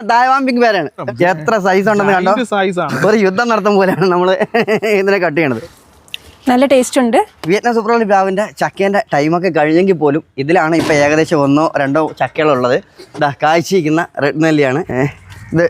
Pink പേരാണ്. എത്ര size ഉണ്ടെന്ന് കണ്ടോ? ഒരു യുദ്ധം നടത്തും പോലെയാണ് നമ്മൾ ഇതിനെ കട്ട് ചെയ്യണത്. നല്ല ടേസ്റ്റ് ഉണ്ട്. വിയറ്റ്നാം സൂപ്പർ പ്ലാവിന്റെ ചക്കേന്റെ ടൈമൊക്കെ കഴിഞ്ഞെങ്കിൽ പോലും ഇതിലാണ് ഇപ്പോൾ ഏകദേശം ഒന്നോ രണ്ടോ ചക്കകളുള്ളത്. ഇതാ കാഴ്ചയിരിക്കുന്ന റെഡ് നെല്ലിയാണ്. ഇത്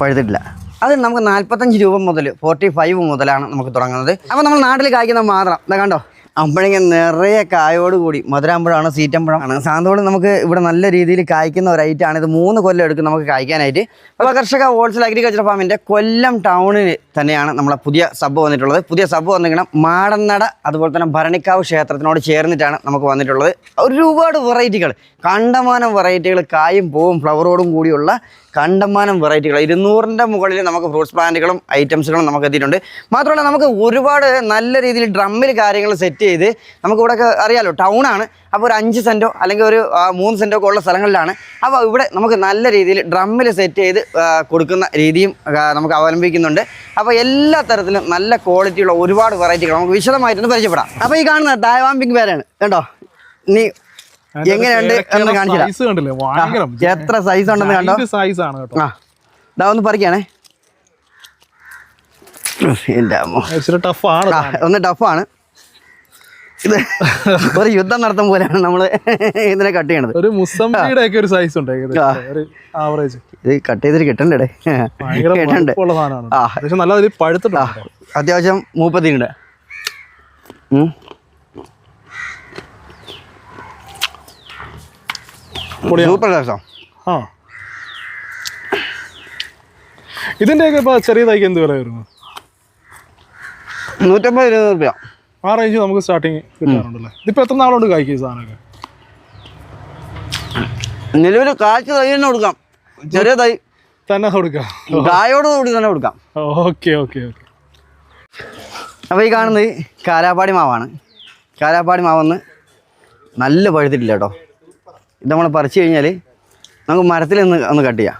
പഴുത്തിട്ടില്ല. അത് നമുക്ക് നാൽപ്പത്തഞ്ച് രൂപ മുതൽ ഫോർട്ടി ഫൈവ് മുതലാണ് നമുക്ക് തുടങ്ങുന്നത്. അപ്പോൾ നമ്മൾ നാട്ടിൽ കായ്ക്കുന്ന മാത്രം. ഇതാ കണ്ടോ? അമ്പഴങ്ങ നിറയെ കായോട് കൂടി. മധുരാമ്പഴമാണ് സീറ്റമ്പഴമാണ് സാന്തോളം നമുക്ക് ഇവിടെ നല്ല രീതിയിൽ കായ്ക്കുന്ന ഒരു ഐറ്റമാണ് ഇത് മൂന്ന് കൊല്ലം എടുക്കും നമുക്ക് കായ്ക്കാനായിട്ട്. അപ്പോൾ കർഷക ഹോൾസെയിൽ അഗ്രികൾച്ചർ ഫാമിന്റെ കൊല്ലം ടൗണിൽ തന്നെയാണ് നമ്മളെ പുതിയ സബ് വന്നിട്ടുള്ളത്. പുതിയ സബ് വന്നിരിക്കണം മാടന്നട അതുപോലെ തന്നെ ഭരണിക്കാവ് ക്ഷേത്രത്തിനോട് ചേർന്നിട്ടാണ് നമുക്ക് വന്നിട്ടുള്ളത്. ഒരുപാട് വെറൈറ്റികൾ കണ്ടമാനം വെറൈറ്റികൾ കായും പൂവും ഫ്ലവറോടും കൂടിയുള്ള കണ്ടമാനം വെറൈറ്റികൾ. ഇരുന്നൂറിന്റെ മുകളിൽ നമുക്ക് ഫ്രൂട്ട്സ് പ്ലാന്റുകളും ഐറ്റംസുകളും നമുക്ക് എത്തിയിട്ടുണ്ട്. മാത്രമല്ല നമുക്ക് ഒരുപാട് നല്ല രീതിയിൽ ഡ്രമ്മിൽ കാര്യങ്ങൾ സെറ്റ് ചെയ്ത് നമുക്ക് ഇവിടെ അറിയാലോ ടൗണാണ് അപ്പോൾ ഒരു അഞ്ച് സെന്റോ അല്ലെങ്കിൽ ഒരു മൂന്ന് സെന്റോ ഒക്കെ ഉള്ള സ്ഥലങ്ങളിലാണ്. അപ്പോൾ ഇവിടെ നമുക്ക് നല്ല രീതിയിൽ ഡ്രമ്മിൽ സെറ്റ് ചെയ്ത് കൊടുക്കുന്ന രീതിയും നമുക്ക് അവലംബിക്കുന്നുണ്ട്. അപ്പോൾ എല്ലാ തരത്തിലും നല്ല ക്വാളിറ്റിയുള്ള ഒരുപാട് വെറൈറ്റികൾ നമുക്ക് വിശദമായിട്ടൊന്ന് പരിചയപ്പെടാം. അപ്പോൾ ഈ കാണുന്ന ഡയവാമ്പിങ് പേരാണ് കേട്ടോ നീ എങ്ങനെയുണ്ട് എന്ന് കാണിച്ചില്ല എത്ര സൈസ് ഉണ്ടെന്ന് കണ്ടോ? സൈസ് ആണ് കേട്ടോ. ആ ഇതാ ഒന്ന് പറിക്കാണേ. ഒന്ന് ടഫാണ് ഇത് ഒരു യുദ്ധം നടത്തും പോലെയാണ് നമ്മൾ ഇതിനെ കട്ട് ചെയ്യണത്. ഒരു ഒക്കെ ഒരു സൈസ് ഉണ്ട് ആവറേജ് ഇത് കട്ട് ചെയ്തിട്ട് കിട്ടണ്ടേ? കിട്ടണ്ട്? നല്ല പഴുത്തിട്ട്. അത്യാവശ്യം മൂപ്പത്തിനുണ്ട്. സൂപ്പർ രസം ആ. ഇതിന്റെയൊക്കെ ഇപ്പൊ ചെറിയ തൈക്ക് എന്ത് വില വരുന്നു? നൂറ്റമ്പത് ഇരുപത് റുപ്യ. ആ റേഞ്ച് നമുക്ക് സ്റ്റാർട്ടിങ് കിട്ടാറുണ്ടല്ലേ? ഇതിപ്പോൾ എത്ര നാളുകൊണ്ട് കായ്ക്കും ഈ സാധനമൊക്കെ? നിലവിൽ കാഴ്ച തൈ തന്നെ കൊടുക്കാം. ചെറിയ തൈ. തന്നെ കൊടുക്കാം. കായോട് കൂടി തന്നെ കൊടുക്കാം. Okay okay okay. അപ്പോൾ ഈ കാണുന്നത് കാരാപ്പാടി മാവാണ്. കാരാപ്പാടി മാവെന്ന് നല്ല പഴുത്തിട്ടില്ല കേട്ടോ. ഇത് നമ്മൾ പറിച്ചു കഴിഞ്ഞാൽ നമുക്ക് മരത്തിൽ ഒന്ന് ഒന്ന് കട്ട് ചെയ്യാം.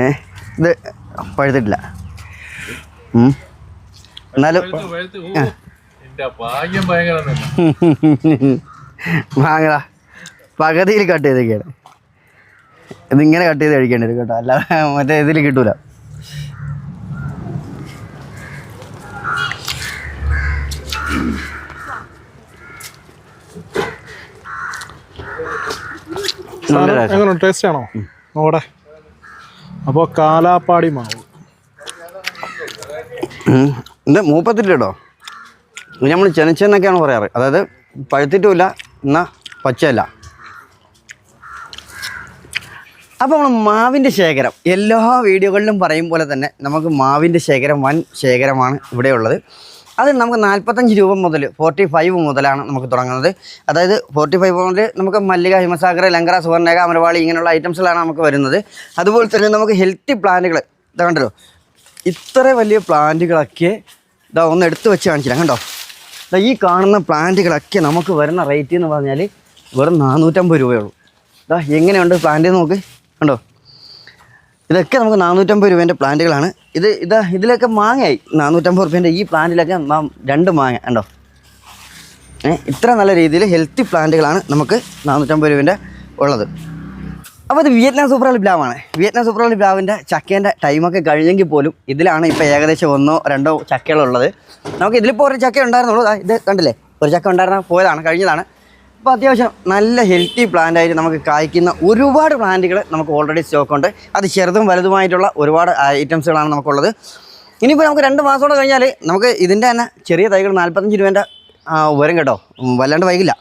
ഏ ഇത് പഴുത്തിട്ടില്ല. എന്നാലും വാങ്ങടാ. പകുതിയിൽ കട്ട് ചെയ്തൊക്കെയാണ് ഇതിങ്ങനെ കട്ട് ചെയ്ത് കഴിക്കേണ്ടി വരും കേട്ടോ. അല്ലാതെ മറ്റേ ഇതിൽ കിട്ടൂല. എങ്ങനെ ടേസ്റ്റ് ആണോ? നോടെ അപ്പോൾ കാലാപ്പാടി മാവ്. ഇത് നമ്മൾ ചെനച്ചെന്നൊക്കെയാണ് പറയാറ്. അതായത് പഴുത്തിട്ടുമില്ല എന്നാൽ പച്ചയല്ല. അപ്പോൾ നമ്മൾ മാവിന്റെ ശേഖരം. എല്ലാ വീഡിയോകളിലും പറയും പോലെ തന്നെ നമുക്ക് മാവിന്റെ ശേഖരം വൻ ശേഖരമാണ് ഇവിടെയുള്ളത് അത് നമുക്ക് നാൽപ്പത്തഞ്ച് രൂപ മുതൽ ഫോർട്ടി ഫൈവ് മുതലാണ് നമുക്ക് തുടങ്ങുന്നത്. അതായത് ഫോർട്ടി ഫൈവ് മുതൽ നമുക്ക് മല്ലിക ഹിമസാഗർ ലങ്കറ സുവർണേഖ അമരവാളി ഇങ്ങനെയുള്ള ഐറ്റംസിലാണ് നമുക്ക് വരുന്നത്. അതുപോലെ തന്നെ നമുക്ക് ഹെൽത്തി പ്ലാന്റുകൾ ഇതാ കണ്ടല്ലോ? ഇത്ര വലിയ പ്ലാന്റുകളൊക്കെ ഇതാ ഒന്ന് എടുത്തു വെച്ച് കാണിച്ചില്ല കണ്ടോ? ഇതാ ഈ കാണുന്ന പ്ലാന്റുകളൊക്കെ നമുക്ക് വരുന്ന റേറ്റ് എന്ന് പറഞ്ഞാൽ വെറും നാനൂറ്റമ്പത് രൂപയുള്ളൂ ഇതാ എങ്ങനെയുണ്ട് പ്ലാന്റ് നോക്ക്. കണ്ടോ? ഇതൊക്കെ നമുക്ക് നാനൂറ്റമ്പത് രൂപേന്റെ പ്ലാന്റുകളാണ്. ഇത് ഇതാ ഇതിലൊക്കെ മാങ്ങയായി. നാനൂറ്റമ്പത് റുപ്യേന്റെ ഈ പ്ലാന്റിലൊക്കെ രണ്ട് മാങ്ങ. കണ്ടോ? ഇത്ര നല്ല രീതിയിൽ ഹെൽത്തി പ്ലാന്റുകളാണ് നമുക്ക് നാനൂറ്റമ്പത് രൂപേന്റെ ഉള്ളത്. അപ്പോൾ ഇത് വിയറ്റ്നാം സൂപ്പർ അളി പ്ലാവാണ്. വിയറ്റ്നാം സൂപ്പർ അളി പ്ലാവിന്റെ ചക്കേന്റെ ടൈമൊക്കെ കഴിഞ്ഞെങ്കിൽ പോലും ഇതിലാണ് ഇപ്പോൾ ഏകദേശം ഒന്നോ രണ്ടോ ചക്കകളുള്ളത്. നമുക്ക് ഇതിലിപ്പോൾ ഒരു ചക്ക ഉണ്ടായിരുന്നുള്ളൂ. ഇത് കണ്ടില്ലേ? ഒരു ചക്ക ഉണ്ടായിരുന്ന പോയതാണ് കഴിഞ്ഞതാണ്. അപ്പോൾ അത്യാവശ്യം നല്ല ഹെൽത്തി പ്ലാന്റ് ആയിട്ട് നമുക്ക് കായ്ക്കുന്ന ഒരുപാട് പ്ലാന്റുകൾ നമുക്ക് ഓൾറെഡി സ്റ്റോക്കുണ്ട് അത് ചെറുതും വലുതുമായിട്ടുള്ള ഒരുപാട് ഐറ്റംസുകളാണ് നമുക്കുള്ളത്. ഇനിയിപ്പോൾ നമുക്ക് രണ്ട് മാസം കൂടെ കഴിഞ്ഞാൽ നമുക്ക് ഇതിന്റെ തന്നെ ചെറിയ തൈകൾ നാൽപ്പത്തഞ്ച് രൂപേന്റെ വരും കേട്ടോ. വല്ലാണ്ട് വൈകില്ല.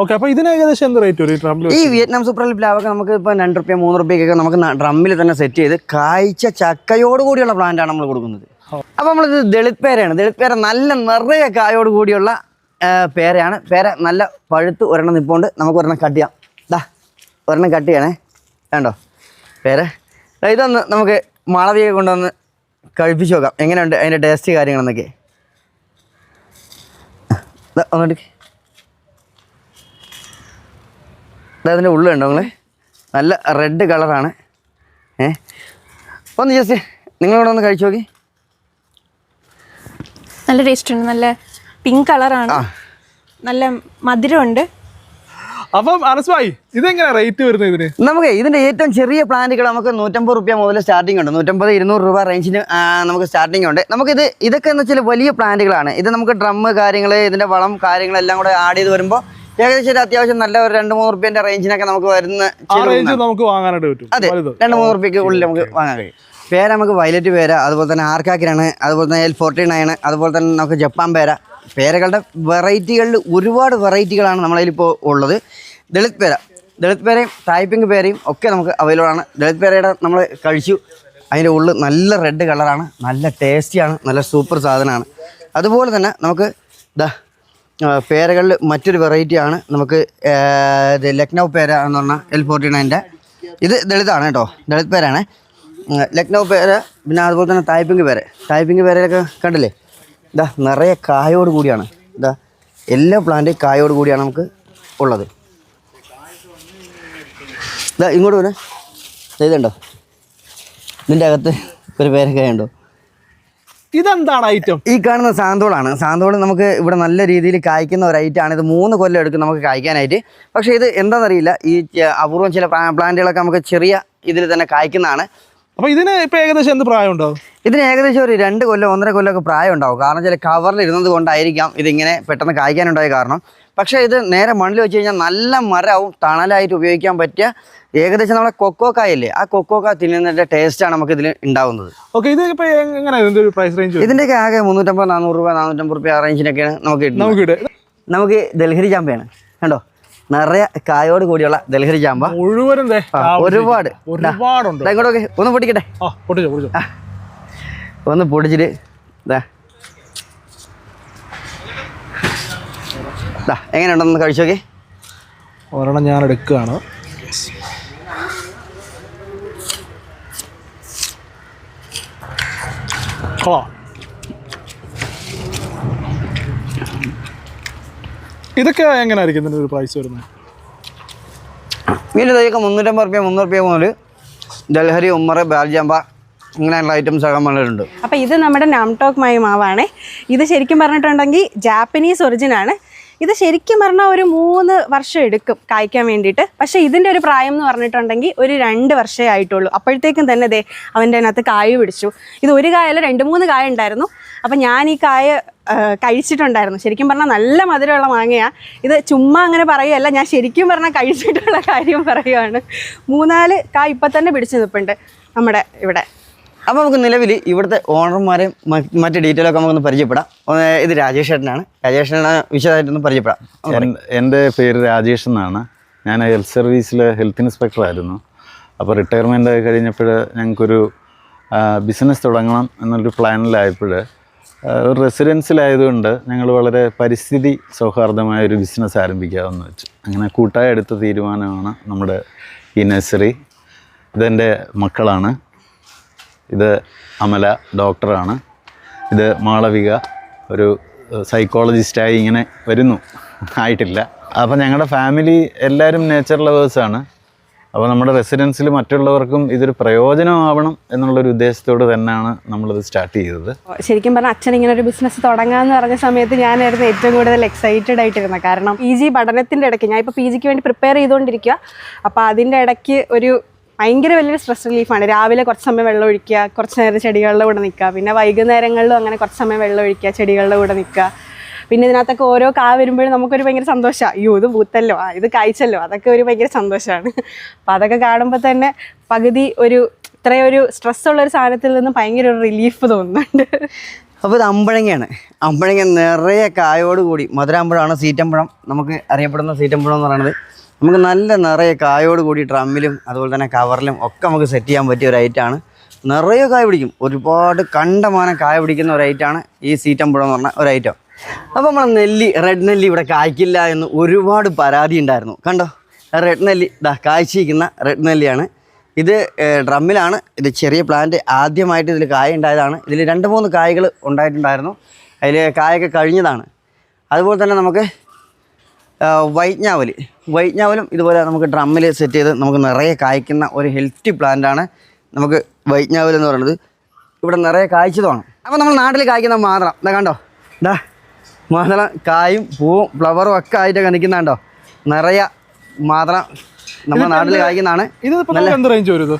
ഓക്കെ അപ്പോൾ ഇതിന് ഏകദേശം എന്ത് റേറ്റ് വരും ഈ ഈ വിയറ്റ്നാം സൂപ്പർ പ്ലാവൊക്കെ നമുക്ക് ഇപ്പൊ രണ്ട് റുപ്യ മൂന്ന് റുപ്യക്കൊക്കെ നമുക്ക് ഡ്രമ്മിൽ തന്നെ സെറ്റ് ചെയ്ത് കാഴ്ച ചക്കയോട് കൂടിയുള്ള പ്ലാന്റ് ആണ് നമ്മൾ കൊടുക്കുന്നത്. അപ്പോൾ നമ്മളിത് ദളിത് പേരയാണ്. ദളിത് പേര നല്ല നിറയെ കായോട് കൂടിയുള്ള പേരയാണ്. പേര നല്ല പഴുത്ത് ഒരെണ്ണം നിൽപ്പുണ്ട് നമുക്ക് ഒരെണ്ണം കട്ട് ചെയ്യാം. ദാ ഒരെണ്ണം കട്ട് ചെയ്യണേ. വേണ്ടോ പേര. ഇതൊന്ന് നമുക്ക് മാളവിയൊക്കെ കൊണ്ടുവന്ന് കഴിപ്പിച്ച് നോക്കാം. എങ്ങനെയുണ്ട് അതിന്റെ ടേസ്റ്റ് കാര്യങ്ങളെന്നൊക്കെ? ഒന്നെടുക്ക് ഇത് അതിന്റെ ഉള്ളുണ്ടോ നിങ്ങൾ നല്ല റെഡ് കളറാണ് ഏ? ഒന്ന് ജസ്റ്റ് നിങ്ങളിവിടെ ഒന്ന് കഴിച്ചു നോക്കി. നല്ല ടേസ്റ്റ് ഉണ്ട്. നല്ല പിങ്ക് കളറാണ്. നല്ല മധുരമുണ്ട്. അപ്പം അനസ് ഇതെങ്ങനെ റേറ്റ് വരുന്നത് ഇതിന്? നമുക്ക് ഇതിന്റെ ഏറ്റവും ചെറിയ പ്ലാന്റുകൾ നമുക്ക് നൂറ്റമ്പത് റുപ്യ മുതൽ സ്റ്റാർട്ടിംഗ് ഉണ്ട്. നൂറ്റമ്പത് ഇരുന്നൂറ് രൂപ റേഞ്ചിന് നമുക്ക് സ്റ്റാർട്ടിംഗ് ഉണ്ട്. നമുക്ക് ഇത് ഇതൊക്കെ എന്ന് വെച്ചാൽ വലിയ പ്ലാന്റുകളാണ്. ഇത് നമുക്ക് ഡ്രം കാര്യങ്ങൾ ഇതിന്റെ വളം കാര്യങ്ങളെല്ലാം കൂടെ ആഡ് ചെയ്ത് വരുമ്പോൾ ഏകദേശം ഒരു അത്യാവശ്യം നല്ല ഒരു രണ്ട് മൂന്ന് റുപ്യന്റെ റേഞ്ചിനൊക്കെ നമുക്ക് വരുന്ന നമുക്ക് വാങ്ങാനായിട്ട് പറ്റും. അതെ രണ്ട് മൂന്ന് റുപ്യക്ക് ഉള്ളിൽ നമുക്ക് വാങ്ങാൻ കഴിയും. പേര നമുക്ക് വയലറ്റ് പേര അതുപോലെ തന്നെ ആർക്കാക്കിനാണ് അതുപോലെ തന്നെ എൽ ഫോർട്ടി നയൻ അതുപോലെ തന്നെ നമുക്ക് ജപ്പാൻ പേര. പേരകളുടെ വെറൈറ്റികളിൽ ഒരുപാട് വെറൈറ്റികളാണ് നമ്മളതിലിപ്പോൾ ഉള്ളത്. ദളിത് പേര. ദളിത് പേരയും ടൈപ്പിംഗ് പേരയും ഒക്കെ നമുക്ക് അവൈലബിൾ ആണ്. ദളിത് പേരയുടെ നമ്മൾ കഴിച്ചു. അതിന്റെ ഉള്ളിൽ നല്ല റെഡ് കളറാണ് നല്ല ടേസ്റ്റിയാണ് നല്ല സൂപ്പർ സാധനമാണ്. അതുപോലെ തന്നെ നമുക്ക് ഇതാ പേരകളിൽ മറ്റൊരു വെറൈറ്റിയാണ് നമുക്ക് ഇത് ലക്നൗ പേര എന്ന് പറഞ്ഞാൽ എൽ ഫോർട്ടി നയന്റെ ഇത് ദളിതാണ് കേട്ടോ. ദളിത് പേരാണ്. ലക്നൗ പേര പിന്നെ അതുപോലെ തന്നെ തായ്പിങ് പേര. തായ്പിങ് പേരയിലൊക്കെ കണ്ടില്ലേ? ഇതാ നിറയെ കായോട് കൂടിയാണ്. ഇതാ എല്ലാ പ്ലാന്റും കായോട് കൂടിയാണ് നമുക്ക് ഉള്ളത്. ഇതാ ഇങ്ങോട്ട് വരെ. ഇതുണ്ടോ? ഇതിന്റെ അകത്ത് ഒരു പേരക്കായുണ്ടോ ഇതെന്താണ് ഐറ്റം? ഈ കാണുന്ന സാന്തോളാണ്. സാന്തോൾ നമുക്ക് ഇവിടെ നല്ല രീതിയിൽ കായ്ക്കുന്ന ഒരു ഐറ്റമാണ് ഇത് മൂന്ന് കൊല്ലം എടുക്കും നമുക്ക് കായ്ക്കാനായിട്ട്. പക്ഷേ ഇത് എന്താണെന്നറിയില്ല ഈ അപൂർവം ചില പ്ലാന്റുകളൊക്കെ നമുക്ക് ചെറിയ ഇതിൽ തന്നെ കായ്ക്കുന്നതാണ്. അപ്പോൾ ഇതിന് ഇപ്പൊ ഏകദേശം എന്ത് പ്രായം ഉണ്ടാവും ഇതിന് ഏകദേശം ഒരു രണ്ട് കൊല്ലം ഒന്നര കൊല്ലമൊക്കെ പ്രായം ഉണ്ടാവും കാരണം ചില കവറിൽ ഇരുന്നത് കൊണ്ടായിരിക്കാം ഇതിങ്ങനെ പെട്ടെന്ന് കായ്ക്കാനുണ്ടായ കാരണം. പക്ഷേ ഇത് നേരെ മണ്ണിൽ വെച്ച് കഴിഞ്ഞാൽ നല്ല മരവും തണലായിട്ട് ഉപയോഗിക്കാൻ പറ്റിയ ഏകദേശം നമ്മുടെ കൊക്കോക്കായല്ലേ ആ കൊക്കോക്ക തിന്നുന്നതിന്റെ ടേസ്റ്റാണ് നമുക്ക് ഇതിൽ ഉണ്ടാവുന്നത്. ഓക്കെ ഇത് ഇപ്പൊ എങ്ങനെയാ ഇതിന്റെ ഒരു പ്രൈസ് റേഞ്ച് ഇതിന്റെയൊക്കെ ആകെ മുന്നൂറ്റമ്പത് നാനൂറ് രൂപ നാനൂറ്റമ്പത് രൂപ ആ റേഞ്ചിനൊക്കെയാണ് നമുക്ക് നമുക്ക് നമുക്ക് ദൽഹരി ചാമ്പയാണ്. കണ്ടോ? നിറയെ കായോട് കൂടിയുള്ള ദൽഹരി ചാമ്പ. മുഴുവൻ ഒരുപാട്. ഒരുപാടുണ്ട്. ഇങ്ങോട്ടൊക്കെ ഒന്ന് പൊട്ടിക്കട്ടെ. ഒന്ന് പൊടിച്ചിട്ട് ഇതാ ദാ എങ്ങനെയുണ്ടെന്ന് കഴിച്ചു നോക്കി. ഒരെണ്ണം ഞാൻ എടുക്കുകയാണ്. കൊള്ളാം. ഇതൊക്കെ എങ്ങനെയായിരിക്കും ഇതിന്റെ ഒരു പ്രൈസ് വരുന്നത്? ഇതിന്റെ തൈയൊക്കെ മുന്നൂറ്റമ്പത് റുപ്യ മുന്നൂറ് റുപ്യ മുതൽ ഡൽഹരി ഉമ്മറ് ബാൽജാമ്പ ഇങ്ങനെയുള്ള ഐറ്റംസ് ഒക്കെ നമ്മളുണ്ട് അപ്പോൾ ഇത് നമ്മുടെ നാംടോക്ക് മൈ മാവാണ് ഇത് ശരിക്കും പറഞ്ഞിട്ടുണ്ടെങ്കിൽ ജാപ്പനീസ് ഒറിജിനാണ് ആണ്. ഇത് ശരിക്കും പറഞ്ഞാൽ ഒരു മൂന്ന് വർഷം എടുക്കും കായ്ക്കാൻ വേണ്ടിയിട്ട്. പക്ഷേ ഇതിന്റെ ഒരു പ്രായം എന്ന് പറഞ്ഞിട്ടുണ്ടെങ്കിൽ ഒരു രണ്ട് വർഷമേ ആയിട്ടുള്ളൂ. അപ്പോഴത്തേക്കും തന്നെ ദേ അവന്റെ അതിനകത്ത് കായ പിടിച്ചു. ഇത് ഒരു കായല്ല രണ്ട് മൂന്ന് കായ ഉണ്ടായിരുന്നു. അപ്പം ഞാൻ ഈ കായ കഴിച്ചിട്ടുണ്ടായിരുന്നു. ശരിക്കും പറഞ്ഞാൽ നല്ല മധുരമുള്ള മാങ്ങയാണ് ഇത് ചുമ്മാ അങ്ങനെ പറയുകയല്ല ഞാൻ ശരിക്കും പറഞ്ഞാൽ കഴിച്ചിട്ടുള്ള കാര്യം പറയുകയാണ് മൂന്നാൽ കായ ഇപ്പം തന്നെ പിടിച്ചു നിൽപ്പുണ്ട് നമ്മുടെ ഇവിടെ. അപ്പോൾ നമുക്ക് നിലവിൽ ഇവിടുത്തെ ഓണർമാരെയും മറ്റ് ഡീറ്റെയിൽ ഒക്കെ നമുക്കൊന്ന് പരിചയപ്പെടാം. ഇത് രാജേഷ് ഏട്ടനാണ്. രാജേഷ് ഏട്ടനെ വിശദമായിട്ടൊന്ന് പരിചയപ്പെടാം. എന്റെ പേര് രാജേഷ് എന്നാണ്. ഞാൻ ഹെൽത്ത് സർവീസിൽ ഹെൽത്ത് ഇൻസ്പെക്ടർ ആയിരുന്നു. അപ്പോൾ റിട്ടയർമെന്റ് ആയി കഴിഞ്ഞപ്പോൾ ഞങ്ങൾക്കൊരു ബിസിനസ് തുടങ്ങണം എന്നൊരു പ്ലാനിലായപ്പോൾ ഒരു റെസിഡൻസിലായതുകൊണ്ട് ഞങ്ങൾ വളരെ പരിസ്ഥിതി സൗഹാർദ്ദമായ ഒരു ബിസിനസ് ആരംഭിക്കാമെന്ന് വെച്ചു. അങ്ങനെ കൂട്ടായി എടുത്ത തീരുമാനമാണ് നമ്മുടെ ഈ നഴ്സറി ഇതെന്റെ മക്കളാണ്. ഇത് അമല ഡോക്ടറാണ്. ഇത് മാളവിക ഒരു സൈക്കോളജിസ്റ്റായി ഇങ്ങനെ വരുന്നു. ആയിട്ടില്ല. അപ്പോൾ ഞങ്ങളുടെ ഫാമിലി എല്ലാവരും നേച്ചർ ലവേഴ്സാണ് അപ്പോൾ നമ്മുടെ റെസിഡൻസിൽ മറ്റുള്ളവർക്കും ഇതൊരു പ്രയോജനമാവണം എന്നുള്ളൊരു ഉദ്ദേശത്തോട് തന്നെയാണ് നമ്മളിത് സ്റ്റാർട്ട് ചെയ്തത്. ശരിക്കും പറഞ്ഞാൽ അച്ഛൻ ഇങ്ങനെ ഒരു ബിസിനസ് തുടങ്ങാമെന്ന് പറഞ്ഞ സമയത്ത് ഞാനായിരുന്നു ഏറ്റവും കൂടുതൽ എക്സൈറ്റഡ് ആയിട്ടിരുന്നത്. കാരണം പി ജി പഠനത്തിന്റെ ഇടയ്ക്ക് ഞാൻ ഇപ്പോൾ പി ജിക്ക് വേണ്ടി പ്രിപ്പയർ ചെയ്തുകൊണ്ടിരിക്കുക അപ്പോൾ അതിന്റെ ഇടയ്ക്ക് ഒരു ഭയങ്കര വലിയൊരു സ്ട്രെസ് റിലീഫാണ് രാവിലെ കുറച്ച് സമയം വെള്ളം ഒഴിക്കുക കുറച്ച് നേരം ചെടികളുടെ കൂടെ നിൽക്കുക പിന്നെ വൈകുന്നേരങ്ങളിലും അങ്ങനെ കുറച്ച് സമയം വെള്ളം ഒഴിക്കുക ചെടികളുടെ കൂടെ നിൽക്കുക. പിന്നെ ഇതിനകത്തൊക്കെ ഓരോ കാ വരുമ്പോഴും നമുക്കൊരു ഭയങ്കര സന്തോഷമാണ് അയ്യോ ഇത് പൂത്തല്ലോ ഇത് കായ്ച്ചല്ലോ അതൊക്കെ ഒരു ഭയങ്കര സന്തോഷമാണ് അപ്പോൾ അതൊക്കെ കാണുമ്പോൾ തന്നെ പകുതി ഒരു ഇത്രയൊരു ഒരു സ്ട്രെസ് ഉള്ള ഒരു സാധനത്തിൽ നിന്ന് ഭയങ്കര ഒരു റിലീഫ് തോന്നുന്നുണ്ട്. അപ്പോൾ ഇത് അമ്പഴങ്ങയാണ്. അമ്പഴങ്ങ നിറയെ കായോട് കൂടി മധുരാമ്പഴമാണ് സീറ്റമ്പഴം നമുക്ക് അറിയപ്പെടുന്ന സീറ്റമ്പഴം എന്ന് പറയുന്നത്. നമുക്ക് നല്ല നിറയെ കായോട് കൂടി ഡ്രമ്മിലും അതുപോലെ തന്നെ കവറിലും ഒക്കെ നമുക്ക് സെറ്റ് ചെയ്യാൻ പറ്റിയ ഒരു ഐറ്റമാണ് നിറയെ കായ പിടിക്കും. ഒരുപാട് കണ്ടമാനം കായ പിടിക്കുന്ന ഒരു ഐറ്റമാണ് ഈ സീറ്റമ്പുഴ എന്ന് പറഞ്ഞ ഒരു ഐറ്റം അപ്പോൾ നമ്മൾ നെല്ലി റെഡ് നെല്ലി ഇവിടെ കായ്ക്കില്ല എന്ന് ഒരുപാട് പരാതി ഉണ്ടായിരുന്നു. കണ്ടോ? റെഡ് നെല്ലി ഇതാ കായ്ച്ചിരിക്കുന്ന റെഡ് നെല്ലിയാണ്. ഇത് ഡ്രമ്മിലാണ്. ഇത് ചെറിയ പ്ലാന്റ് ആദ്യമായിട്ട് ഇതിൽ കായ ഉണ്ടായതാണ്. ഇതിൽ രണ്ട് മൂന്ന് കായകൾ ഉണ്ടായിട്ടുണ്ടായിരുന്നു. അതിൽ കായൊക്കെ കഴിഞ്ഞതാണ്. അതുപോലെ തന്നെ നമുക്ക് വൈജ്ഞാവൽ വൈജ്ഞാവലും. ഇതുപോലെ നമുക്ക് ഡ്രമ്മിൽ സെറ്റ് ചെയ്ത് നമുക്ക് നിറയെ കായ്ക്കുന്ന ഒരു ഹെൽത്തി പ്ലാന്റാണ് നമുക്ക് വൈജ്ഞാവൽ എന്ന് പറയുന്നത്. ഇവിടെ നിറയെ കായ്ച്ചതാണ് അപ്പോൾ നമ്മൾ നാട്ടിൽ കായ്ക്കുന്ന മാതളം. എന്താ കണ്ടോ? ഇതാ മാതളം കായും പൂവും ഫ്ലവറും ഒക്കെ ആയിട്ട് കണിക്കുന്നുണ്ടോ? കണ്ടോ നിറയെ മാതളം നമ്മുടെ നാട്ടിൽ കായ്ക്കുന്നതാണ്. ഇത് എന്ത് റേഞ്ച് വരും ഇത്?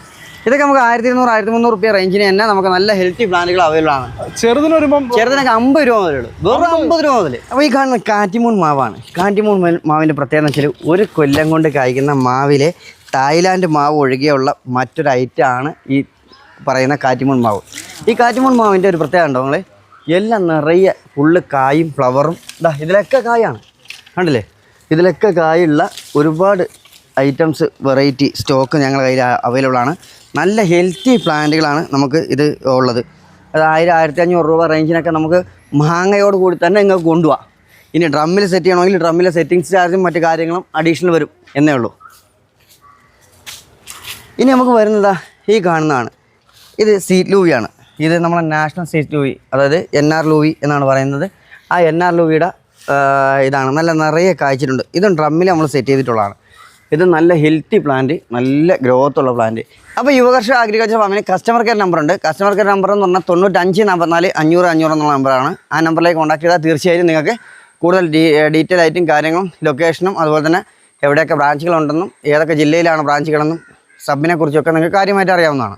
ഇതൊക്കെ നമുക്ക് ആയിരത്തി ഇരുന്നൂറ് ആയിരത്തി മുന്നൂറ് റുപ്യ റേഞ്ചിന് തന്നെ നമുക്ക് നല്ല ഹെൽത്തി പ്ലാനുകൾ അവൈലബിൾ ആണ്. ചെറുതിന് വരുമ്പോൾ ചെറുതിനൊക്കെ അമ്പത് രൂപ മുതലുള്ളൂ വെറും അമ്പത്. രൂപ മുതൽ അപ്പോൾ ഈ കാണുന്ന കാറ്റിമൂൺ മാവാണ്. കാറ്റിമൂൺ മാവിന്റെ മാവിന്റെ പ്രത്യേകത വെച്ചാൽ ഒരു കൊല്ലം കൊണ്ട് കായ്ക്കുന്ന മാവിലെ തായ്ലാൻഡ് മാവ് ഒഴികെയുള്ള മറ്റൊരു ഐറ്റം ആണ് ഈ പറയുന്ന കാറ്റിമൂൺ മാവ്. ഈ കാറ്റിമൂൺ മാവിന്റെ ഒരു പ്രത്യേകത ഉണ്ടോ നിങ്ങൾ എല്ലാം നിറയെ ഫുള്ള് കായും ഫ്ലവറും ഇതാ ഇതിലൊക്കെ കായാണ്. കണ്ടില്ലേ? ഇതിലൊക്കെ കായുള്ള ഒരുപാട് ഐറ്റംസ് വെറൈറ്റി സ്റ്റോക്ക് ഞങ്ങളുടെ കയ്യിൽ അവൈലബിൾ ആണ്. നല്ല ഹെൽത്തി പ്ലാന്റുകളാണ് നമുക്ക് ഇത് ഉള്ളത്. അത് ആയിരം ആയിരത്തി അഞ്ഞൂറ് രൂപ റേഞ്ചിനൊക്കെ നമുക്ക് മാങ്ങയോട് കൂടി തന്നെ നിങ്ങൾക്ക് കൊണ്ടുപോകാം ഇനി ഡ്രമ്മിൽ സെറ്റ് ചെയ്യണമെങ്കിൽ ഡ്രമ്മിലെ സെറ്റിങ്സ് ചാർജും മറ്റു കാര്യങ്ങളും അഡീഷണൽ വരും എന്നേ ഉള്ളൂ. ഇനി നമുക്ക് വരുന്നതാ ഈ കാണുന്നതാണ്. ഇത് സീറ്റ് ലൂവിയാണ് ഇത് നമ്മളെ നാഷണൽ സീറ്റ് ലൂവി അതായത് എൻ ആർ ലൂവി എന്നാണ് പറയുന്നത്. ആ എൻ ആർ ലൂവിയുടെ ഇതാണ്. നല്ല നിറയെ കായ്ച്ചിട്ടുണ്ട്. ഇതും ഡ്രമ്മിൽ നമ്മൾ സെറ്റ് ചെയ്തിട്ടുള്ളതാണ്. ഇത് നല്ല ഹെൽത്തി പ്ലാന്റ് നല്ല ഗ്രോത്ത് ഉള്ള പ്ലാന്റ് അപ്പോൾ യുവകർഷ അഗ്രികൾച്ചർ ഫാമിന് കസ്റ്റമർ കെയർ നമ്പർ ഉണ്ട്. കസ്റ്റമർ കെയർ നമ്പർ എന്ന് പറഞ്ഞാൽ തൊണ്ണൂറ്റഞ്ച് നാൽപ്പത്തിനാല് അഞ്ഞൂറ് അഞ്ഞൂറ് എന്നുള്ള നമ്പറാണ് ആ നമ്പറിലേക്ക് കോൺടാക്ട് ചെയ്താൽ തീർച്ചയായും നിങ്ങൾക്ക് കൂടുതൽ ഡീറ്റെയിൽ ആയിട്ടും കാര്യങ്ങളും ലൊക്കേഷനും അതുപോലെ തന്നെ എവിടെയൊക്കെ ബ്രാഞ്ചുകളുണ്ടെന്നും ഏതൊക്കെ ജില്ലയിലാണ് ബ്രാഞ്ചുകളെന്നും സബിനെ കുറിച്ചൊക്കെ നിങ്ങൾക്ക് കാര്യമായിട്ട് അറിയാവുന്നതാണ്.